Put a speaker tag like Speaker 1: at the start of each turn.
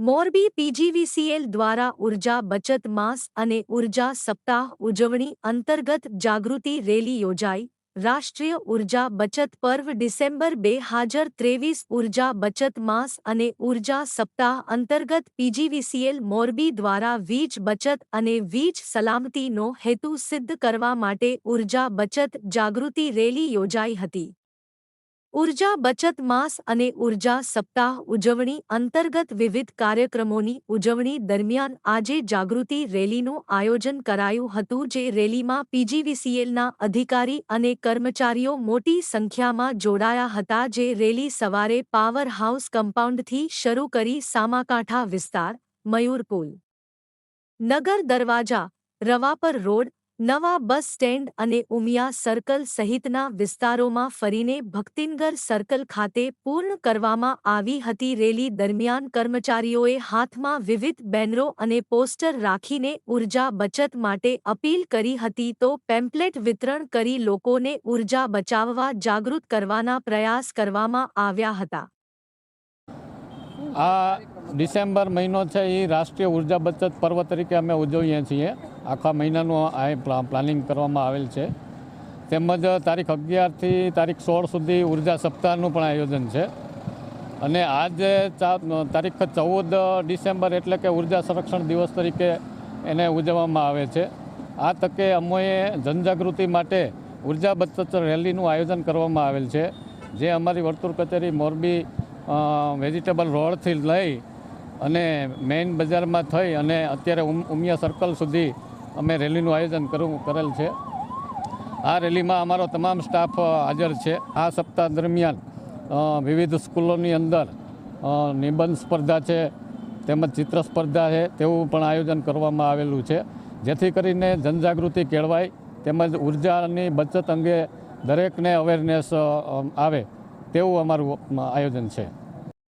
Speaker 1: Morbi PGVCL દ્વારા ઊર્જા બચત માસ અને ઊર્જા સપ્તાહ ઉજવણી અંતર્ગત જાગૃતિ રેલી યોજાઈ. રાષ્ટ્રીય ઊર્જા બચત પર્વ ડિસેમ્બર બે હાજર ત્રેવીસ ઊર્જા બચત માસ અને ઊર્જા સપ્તાહ અંતર્ગત પીજીવીસીએલ મોરબી દ્વારા વીજ બચત અને વીજ સલામતીનો હેતુ સિદ્ધ કરવા માટે ઊર્જા બચત જાગૃતિ રેલી યોજાઈ હતી. ઊર્જા બચત માસ અને ઊર્જા સપ્તાહ ઉજવણી અંતર્ગત વિવિધ કાર્યક્રમોની ઉજવણી દરમિયાન આજે જાગૃતિ રેલીનું આયોજન કરાયું હતું જે રેલીમાં પીજીવીસીએલના અધિકારી અને કર્મચારીઓ મોટી સંખ્યામાં જોડાયા હતા જે રેલી સવારે પાવર હાઉસ કમ્પાઉન્ડથી શરૂ કરી સામાકાંઠા વિસ્તાર મયુરપુલ નગર દરવાજા, રવાપર રોડ નવા બસ સ્ટેન્ડ અને ઉમિયા સર્કલ સહિતના વિસ્તારોમાં ફરીને ભક્તિનગર સર્કલ ખાતે પૂર્ણ કરવામાં આવી હતી રેલી દરમિયાન કર્મચારીઓએ હાથમાં વિવિધ બેનરો અને પોસ્ટર રાખીને ઊર્જા બચત માટે અપીલ કરી હતી તો પેમ્પલેટ વિતરણ કરી લોકોને ઊર્જા બચાવવા જાગૃત કરવાના પ્રયાસ કરવામાં આવ્યા હતા.
Speaker 2: આ ડિસેમ્બર મહિનો છે એ રાષ્ટ્રીય ઊર્જા બચત પર્વ તરીકે અમે ઉજવીએ છીએ. આખા મહિનાનું આ પ્લા- પ્લાનિંગ કરવામાં આવેલ છે. તેમજ તારીખ અગિયારથી તારીખ સોળ સુધી ઊર્જા સપ્તાહનું પણ આયોજન છે. અને આજે તારીખ ચૌદ ડિસેમ્બર એટલે કે ઊર્જા સંરક્ષણ દિવસ તરીકે એને ઉજવવામાં આવે છે. આ તકે અમોએ જનજાગૃતિ માટે ઊર્જા બચત રેલીનું આયોજન કરવામાં આવેલ છે. જે અમારી વર્તુળ કચેરી મોરબી વેજીટેબલ રોડથી લઈ અને મેઇન બજારમાં થઈ અને અત્યારે ઉમ- ઉમિયા સર્કલ સુધી અમે રેલીનું આયોજન કરવું કરેલ છે. આ રેલીમાં અમારો તમામ સ્ટાફ હાજર છે. આ સપ્તાહ દરમિયાન વિવિધ સ્કૂલોની અંદર નિબંધ સ્પર્ધા છે, તેમજ ચિત્ર સ્પર્ધા છે, તેવું પણ આયોજન કરવામાં આવેલું છે. જેથી કરીને જનજાગૃતિ કેળવાય, તેમજ ઉર્જાની બચત અંગે દરેકને અવેરનેસ આવે, તેવું અમારું આયોજન છે.